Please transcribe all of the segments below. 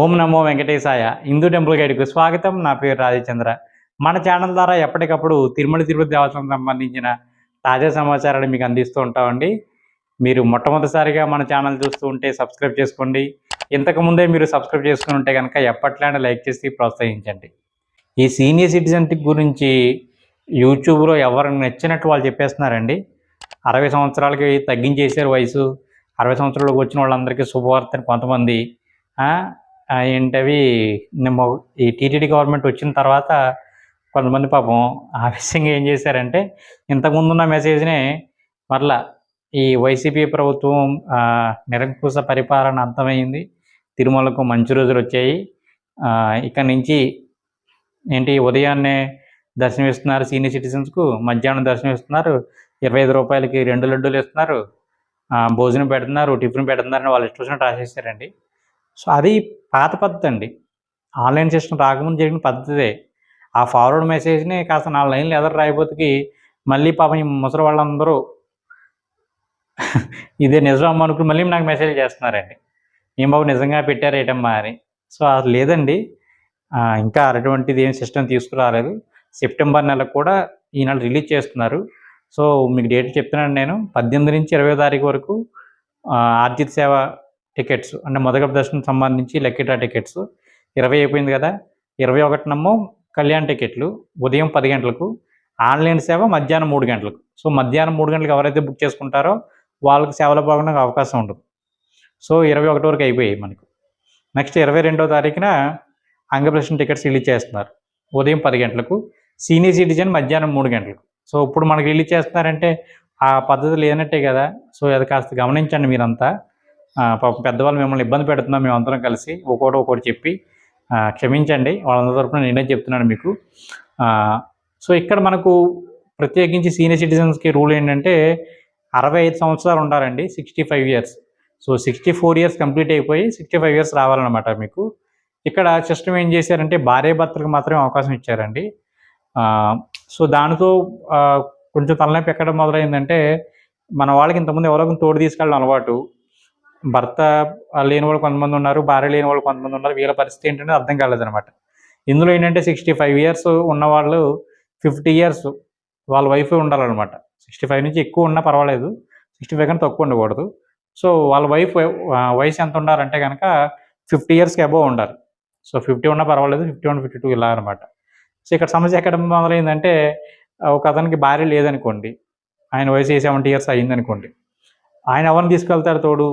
ఓం నమో వెంకటేశాయ Hindu temple గైడ్కు స్వాగతం. నా పేరు రాజచంద్ర. మన ఛానల్ ద్వారా ఎప్పటికప్పుడు తిరుమల తిరుపతి దేవస్థానం సంబంధించిన తాజా సమాచారాన్ని మీకు అందిస్తూ ఉంటామండి. మీరు మొట్టమొదటిసారిగా మన ఛానల్ చూస్తూ ఉంటే సబ్స్క్రైబ్ చేసుకోండి. ఇంతకు ముందే మీరు సబ్స్క్రైబ్ చేసుకుని ఉంటే కనుక ఎప్పట్లానే లైక్ చేసి ప్రోత్సహించండి. ఈ సీనియర్ సిటిజన్ గురించి యూట్యూబ్లో ఎవరు నచ్చినట్టు వాళ్ళు చెప్పేస్తున్నారండి. అరవై సంవత్సరాలకి తగ్గించేసారు వయసు. అరవై సంవత్సరాలకు వచ్చిన వాళ్ళందరికీ శుభవార్తని కొంతమంది ఏంటవి నిమ్మ ఈ టీటీడీ గవర్నమెంట్ వచ్చిన తర్వాత కొంతమంది పాపం ఆవేశంగా ఏం చేశారంటే ఇంతకుముందు ఉన్న మెసేజ్నే మరలా ఈ వైసీపీ ప్రభుత్వం నిరంకుశ పరిపాలన అంతమైంది తిరుమలకు మంచి రోజులు వచ్చాయి. ఆ, ఇక నుంచి ఏంటి ఉదయాన్నే దర్శనం ఇస్తున్నారు సీనియర్ సిటిజన్స్కు మధ్యాహ్నం దర్శనం ఇస్తున్నారు ఇరవై ఐదు రూపాయలకి రెండు లడ్డూలు ఇస్తున్నారు. భోజనం పెడుతున్నారు టిఫిన్ పెడుతున్నారని వాళ్ళు ఇష్టం రాసేసారండి. సో అది పాత పద్ధతి అండి. ఆన్లైన్ సిస్టమ్ రాకముందు జరిగిన పద్ధతే. ఆ ఫార్వర్డ్ మెసేజ్ని కాస్త నాలుగు లైన్లు ఎదురు రాయిపోతుకి మళ్ళీ పాపం ఈ ముసలి వాళ్ళందరూ ఇదే నిజం అనుకుని మళ్ళీ నాకు మెసేజ్ చేస్తున్నారండి. ఏం బాబు నిజంగా పెట్టారు ఏటమ్మా అని. సో అది లేదండి. ఇంకా అటువంటిది ఏం సిస్టమ్ తీసుకురాలేదు. సెప్టెంబర్ నెలకు కూడా ఈ నెల రిలీజ్ చేస్తున్నారు. సో మీకు డేట్ చెప్తున్నాను నేను. పద్దెనిమిది నుంచి ఇరవై తారీఖు వరకు ఆర్జిత సేవ టికెట్స్ అంటే మొదటి దర్శనం సంబంధించి లెక్కిటా టికెట్స్. ఇరవై అయిపోయింది కదా. ఇరవై ఒకటినమ్మో కళ్యాణ్ టికెట్లు ఉదయం పది గంటలకు ఆన్లైన్ సేవ మధ్యాహ్నం మూడు గంటలకు. సో మధ్యాహ్నం మూడు గంటలకు ఎవరైతే బుక్ చేసుకుంటారో వాళ్ళకి సేవలో పాల్గొనడానికి అవకాశం ఉండదు. సో ఇరవై ఒకటి వరకు అయిపోయాయి మనకు. నెక్స్ట్ ఇరవై రెండో తారీఖున అంగప్రదర్శన టికెట్స్ రిలీజ్ చేస్తున్నారు. ఉదయం పది గంటలకు సీనియర్ సిటిజన్ మధ్యాహ్నం మూడు గంటలకు. సో ఇప్పుడు మనకి రిలీజ్ చేస్తున్నారంటే ఆ పద్ధతి లేనట్టే కదా. సో అది కాస్త గమనించండి మీరంతా. పాపం పెద్దవాళ్ళు మిమ్మల్ని ఇబ్బంది పెడుతున్నాం మేము అందరం కలిసి ఒక్కోటి ఒక్కోటి చెప్పి క్షమించండి. వాళ్ళందరి తరపున నేనే చెప్తున్నాను మీకు. సో ఇక్కడ మనకు ప్రత్యేకించి సీనియర్ సిటిజన్స్కి రూల్ ఏంటంటే అరవై ఐదు సంవత్సరాలు ఉండాలండి sixty five years. So sixty four years complete అయిపోయి సిక్స్టీ ఫైవ్ ఇయర్స్ రావాలన్నమాట మీకు. ఇక్కడ సిస్టమ్ ఏం చేశారంటే భార్య భర్తలకు మాత్రమే అవకాశం ఇచ్చారండి. సో దానితో కొంచెం తలనొప్పి ఎక్కడ మొదలైందంటే మన వాళ్ళకి ఇంతకుముందు ఎవరో తోడు తీసుకెళ్ళడం అలవాటు. భర్త లేని వాళ్ళు కొంతమంది ఉన్నారు భార్య లేని వాళ్ళు కొంతమంది ఉన్నారు. వీళ్ళ పరిస్థితి ఏంటంటే అర్థం కాలేదనమాట ఇందులో ఏంటంటే సిక్స్టీ ఫైవ్ ఇయర్స్ ఉన్నవాళ్ళు ఫిఫ్టీ ఇయర్స్ వాళ్ళ వైఫ్ ఉండాలన్నమాట. సిక్స్టీ ఫైవ్ నుంచి ఎక్కువ ఉన్నా పర్వాలేదు. సిక్స్టీ ఫైవ్ కన్నా తక్కువ ఉండకూడదు. సో వాళ్ళ వైఫ్ వయసు ఎంత ఉండాలంటే కనుక ఫిఫ్టీ ఇయర్స్కి అబోవ్ ఉండాలి. సో ఫిఫ్టీ ఉన్నా పర్వాలేదు ఫిఫ్టీ వన్ ఫిఫ్టీ టూ ఇలా అనమాట సో ఇక్కడ సమస్య ఎక్కడ మొదలైందంటే ఒక అతనికి భార్య లేదనుకోండి. ఆయన వయసు సెవెంటీ ఇయర్స్ అయ్యిందనుకోండి ఆయన ఎవరిని తీసుకెళ్తారు తోడు?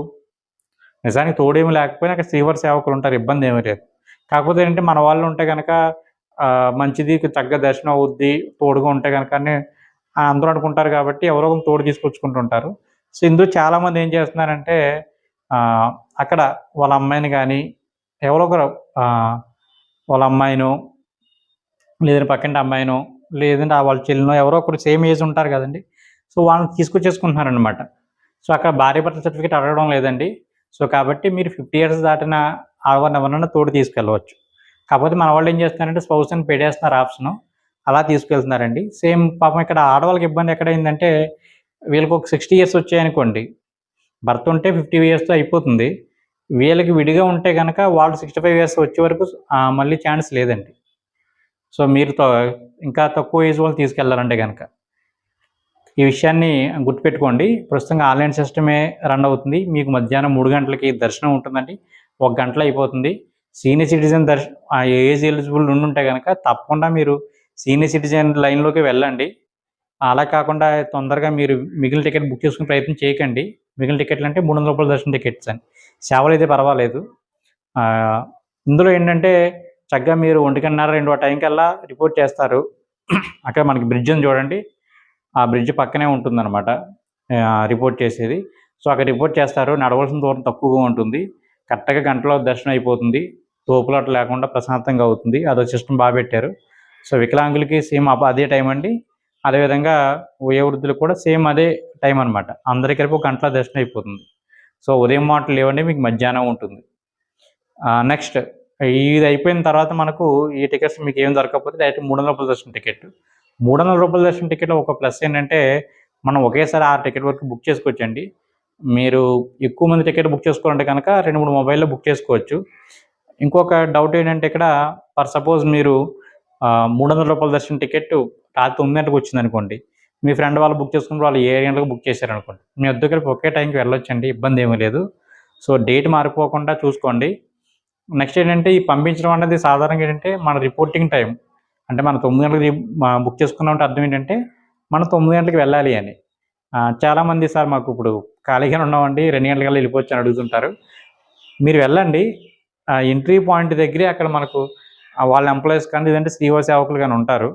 నిజానికి తోడేమి లేకపోయినా అక్కడ శ్రీవారి సేవకులు ఉంటారు ఇబ్బంది ఏమీ లేదు. కాకపోతే ఏంటంటే మన వాళ్ళు ఉంటే కనుక మంచిది తగ్గ దర్శనం అవుద్ది తోడుగా ఉంటే కనుక అని అందరూ అనుకుంటారు కాబట్టి ఎవరో ఒకరు తోడు తీసుకొచ్చుకుంటుంటారు. సో ఇందులో చాలామంది ఏం చేస్తున్నారంటే అక్కడ వాళ్ళ అమ్మాయిని కానీ ఎవరో ఒకరు వాళ్ళ అమ్మాయినో లేదంటే పక్కింటి అమ్మాయినో లేదంటే ఆ వాళ్ళ చెల్లినో ఎవరో ఒకరు సేమ్ ఏజ్ ఉంటారు కదండి. సో వాళ్ళని తీసుకొచ్చేసుకుంటున్నారనమాట సో అక్కడ భార్య భర్త సర్టిఫికేట్ అడగడం లేదండి. సో కాబట్టి మీరు ఫిఫ్టీ ఇయర్స్ దాటిన ఆడవారిని ఎవరన్నా తోడు తీసుకెళ్ళవచ్చు. కాకపోతే మన వాళ్ళు ఏం చేస్తున్నారంటే స్పౌస్ పెట్టేస్తున్నారు ఆప్షన్. అలా తీసుకెళ్తున్నారండి. సేమ్ పాపం ఇక్కడ ఆడవాళ్ళకి ఇబ్బంది ఎక్కడైందంటే వీళ్ళకి ఒక సిక్స్టీ ఇయర్స్ వచ్చాయనుకోండి. భర్త ఉంటే ఫిఫ్టీ ఇయర్స్తో అయిపోతుంది. వీళ్ళకి విడిగా ఉంటే కనుక వాళ్ళు సిక్స్టీ ఫైవ్ ఇయర్స్ వచ్చే వరకు మళ్ళీ ఛాన్స్ లేదండి. సో మీరు తో- ఇంకా తక్కువ ఏజ్ వాళ్ళు తీసుకెళ్ళారంటే కనుక ఈ విషయాన్ని గుర్తుపెట్టుకోండి. ప్రస్తుతంగా ఆన్లైన్ సిస్టమే రన్ అవుతుంది. మీకు మధ్యాహ్నం మూడు గంటలకి దర్శనం ఉంటుందండి. ఒక గంటలో అయిపోతుంది. సీనియర్ సిటిజన్ దర్శ ఏజ్ ఎలిజిబుల్ ఉంటే కనుక తప్పకుండా మీరు సీనియర్ సిటిజన్ లైన్లోకి వెళ్ళండి. అలా కాకుండా తొందరగా మీరు మిగిలిన టికెట్ బుక్ చేసుకునే ప్రయత్నం చేయకండి. మిగిలిన టికెట్లు అంటే మూడు వందల రూపాయల దర్శనం టికెట్స్ అని. సేవలు అయితే పర్వాలేదు. ఇందులో ఏంటంటే చక్కగా మీరు ఒంటికన్నర రెండు టైం కల్లా రిపోర్ట్ చేస్తారు. అక్కడ మనకి బ్రిడ్జ్ ఉంది చూడండి. ఆ బ్రిడ్జ్ పక్కనే ఉంటుందన్నమాట. రిపోర్ట్ చేసేది. సో అక్కడ రిపోర్ట్ చేస్తారు. నడవలసిన దూరం తక్కువగా ఉంటుంది. కరెక్ట్గా గంటలో దర్శనం అయిపోతుంది. తోపులాట లేకుండా ప్రశాంతంగా అవుతుంది. అదో సిస్టమ్ బాగా పెట్టారు. సో వికలాంగులకి సేమ్ అదే టైం అండి. అదేవిధంగా వయోవృద్ధులకు కూడా సేమ్ అదే టైం అనమాట అందరి కలిపి ఒక గంటలో దర్శనం అయిపోతుంది. సో ఉదయం మాటలు లేవండి. మీకు మధ్యాహ్నం ఉంటుంది. నెక్స్ట్ ఇది అయిపోయిన తర్వాత మనకు ఈ టికెట్స్ మీకు ఏం దొరకకపోతే డైరెక్ట్ మూడు వందల రూపాయల దర్శనం టికెట్. మూడు వందల రూపాయల దర్శనం టికెట్లో ఒక ప్లస్ ఏంటంటే మనం ఒకేసారి ఆరు టికెట్ వరకు బుక్ చేసుకోవచ్చండి. మీరు ఎక్కువ మంది టికెట్ బుక్ చేసుకోవాలంటే కనుక రెండు మూడు మొబైల్లో బుక్ చేసుకోవచ్చు. ఇంకొక డౌట్ ఏంటంటే ఇక్కడ ఫర్ సపోజ్ మీరు మూడు వందల రూపాయల దర్శనం టికెట్ రాత్రి తొమ్మిది గంటలకు వచ్చింది అనుకోండి. మీ ఫ్రెండ్ వాళ్ళు బుక్ చేసుకుని వాళ్ళు ఏ గంటలకు బుక్ చేశారు అనుకోండి. మీ వద్ద ఒకే టైంకి వెళ్ళొచ్చండి ఇబ్బంది ఏమీ లేదు. సో డేట్ మారిపోకుండా చూసుకోండి. నెక్స్ట్ ఏంటంటే ఈ పంపించడం అనేది సాధారణంగా ఏంటంటే మన రిపోర్టింగ్ టైం అంటే మనం తొమ్మిది గంటలకు బుక్ చేసుకున్నామంటే అర్థం ఏంటంటే మనం తొమ్మిది గంటలకు వెళ్ళాలి అని. చాలామంది సార్ మాకు ఇప్పుడు ఖాళీగానే ఉన్నామండి రెండు గంటలకల్లా వెళ్ళిపోవచ్చు అని అడుగుతుంటారు. మీరు వెళ్ళండి. ఎంట్రీ పాయింట్ దగ్గరే అక్కడ మనకు వాళ్ళ ఎంప్లాయీస్ కానీ లేదంటే శ్రీవ సేవకులు కానీ ఉంటారు.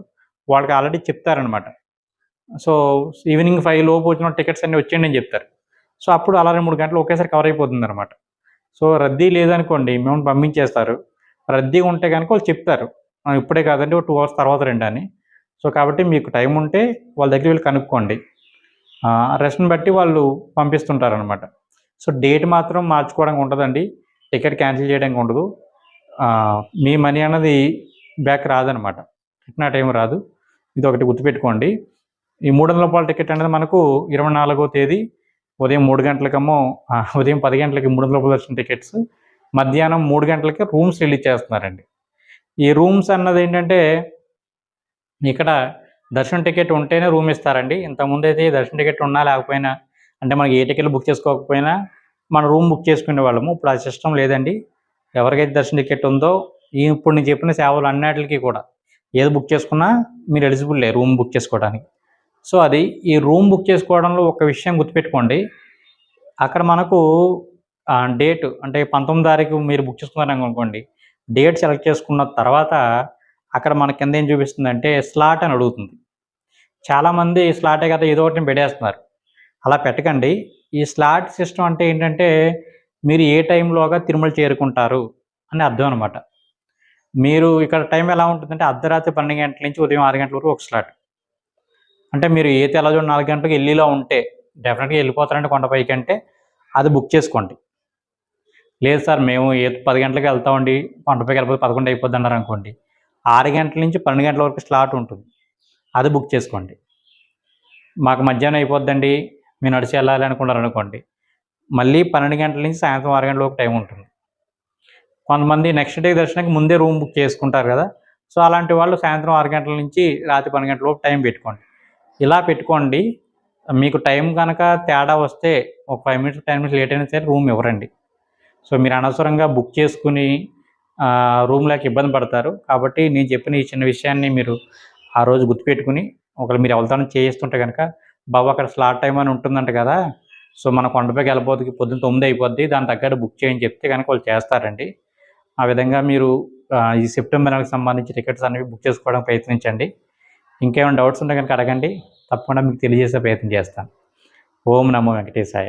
వాళ్ళకి ఆల్రెడీ చెప్తారనమాట సో ఈవినింగ్ ఫైవ్ లోపు వచ్చిన టికెట్స్ అన్నీ వచ్చేయండి అని చెప్తారు. సో అప్పుడు అలా రెండు మూడు గంటలు ఒకేసారి కవర్ అయిపోతుంది అనమాట సో రద్దీ లేదనుకోండి మేము పంపించేస్తారు. రద్దీ ఉంటే కనుక వాళ్ళు చెప్తారు. ఇప్పుడే కాదండి ఒక టూ అవర్స్ తర్వాత రండి అని. సో కాబట్టి మీకు టైం ఉంటే వాళ్ళ దగ్గర వెళ్ళి కనుక్కోండి. రెస్ట్ని బట్టి వాళ్ళు పంపిస్తుంటారనమాట సో డేట్ మాత్రం మార్చుకోవడానికి ఉంటుందండి. టికెట్ క్యాన్సిల్ చేయడానికి ఉండదు. మీ మనీ అన్నది బ్యాక్ రాదనమాట రిటర్న్ టైం రాదు. ఇది ఒకటి గుర్తుపెట్టుకోండి. ఈ మూడు వందల రూపాయల టికెట్ అనేది మనకు ఇరవై నాలుగో తేదీ ఉదయం మూడు గంటలకేమో ఉదయం పది గంటలకి మూడు వందల రూపాయలు వచ్చిన టికెట్స్. మధ్యాహ్నం మూడు గంటలకి రూమ్స్ రిలీజ్ చేస్తున్నారండి. ఈ రూమ్స్ అన్నది ఏంటంటే ఇక్కడ దర్శనం టికెట్ ఉంటేనే రూమ్ ఇస్తారండి. ఇంతకుముందు అయితే దర్శనం టికెట్ ఉన్నా లేకపోయినా అంటే మనకి ఏ టికెట్లు బుక్ చేసుకోకపోయినా మన రూమ్ బుక్ చేసుకునే వాళ్ళము. ఇప్పుడు ఆ సిస్టమ్ లేదండి. ఎవరికైతే దర్శన టికెట్ ఉందో ఈ ఇప్పుడు నేను చెప్పిన సేవలు అన్నిటికీ కూడా ఏది బుక్ చేసుకున్నా మీరు ఎలిజిబుల్ లే రూమ్ బుక్ చేసుకోవడానికి. సో అది ఈ రూమ్ బుక్ చేసుకోవడంలో ఒక విషయం గుర్తుపెట్టుకోండి. అక్కడ మనకు డేట్ అంటే పంతొమ్మిది తారీఖు మీరు బుక్ చేసుకున్నారని అనుకోండి డేట్ సెలెక్ట్ చేసుకున్న తర్వాత అక్కడ మన కింద ఏం చూపిస్తుంది అంటే స్లాట్ అని అడుగుతుంది. చాలామంది స్లాటే కదా ఏదో ఒకటి పెట్టేస్తున్నారు. అలా పెట్టకండి. ఈ స్లాట్ సిస్టమ్ అంటే ఏంటంటే మీరు ఏ టైంలోగా తిరుమల చేరుకుంటారు అని అర్థం అనమాట మీరు ఇక్కడ టైం ఎలా ఉంటుందంటే అర్ధరాత్రి పన్నెండు గంటల నుంచి ఉదయం ఆరు గంటల వరకు ఒక స్లాట్. అంటే మీరు ఏ తెల్లజోడు నాలుగు గంటలకు వెళ్ళిలో ఉంటే డెఫినెట్గా వెళ్ళిపోతారంటే కొండపైకి అంటే అది బుక్ చేసుకోండి. లేదు సార్ మేము ఏ పది గంటలకు వెళ్తామండి కొండపైకి వెళ్ళిపోతే పదకొండు అయిపోద్ది అన్నారు అనుకోండి. ఆరు గంటల నుంచి పన్నెండు గంటల వరకు స్లాట్ ఉంటుంది. అది బుక్ చేసుకోండి. మాకు మధ్యాహ్నం అయిపోద్దండి మీరు నడిచి వెళ్ళాలి అనుకున్నారు అనుకోండి. మళ్ళీ పన్నెండు గంటల నుంచి సాయంత్రం ఆరు గంటల వరకు టైం ఉంటుంది. కొంతమంది నెక్స్ట్ డే దర్శనానికి ముందే రూమ్ బుక్ చేసుకుంటారు కదా. సో అలాంటి వాళ్ళు సాయంత్రం ఆరు గంటల నుంచి రాత్రి పన్నెండు గంటల లోపు టైం పెట్టుకోండి. ఇలా పెట్టుకోండి. మీకు టైం కనుక తేడా వస్తే ఒక five minutes ten minutes late అయినా సరే రూమ్ ఇవ్వరండి. సో మీరు అనవసరంగా బుక్ చేసుకుని రూమ్లోకి ఇబ్బంది పడతారు. కాబట్టి నేను చెప్పిన ఈ చిన్న విషయాన్ని మీరు ఆ రోజు గుర్తుపెట్టుకుని ఒకవేళ మీరు అవతారం చేయిస్తుంటే కనుక బాబు అక్కడ స్లాట్ టైం అని ఉంటుందంట కదా సో మన కొండపైకి వెళ్ళిపోతుంది పొద్దున్న తొమ్మిది అయిపోద్ది దాని తగ్గట్టు బుక్ చేయని చెప్తే కనుక వాళ్ళు చేస్తారండి. ఆ విధంగా మీరు ఈ సెప్టెంబర్ నెలకు సంబంధించి టికెట్స్ అనేవి బుక్ చేసుకోవడానికి ప్రయత్నించండి. ఇంకేమైనా డౌట్స్ ఉంటే కనుక అడగండి. తప్పకుండా మీకు తెలియజేసే ప్రయత్నం చేస్తాను. ఓం నమో వెంకటేశాయ.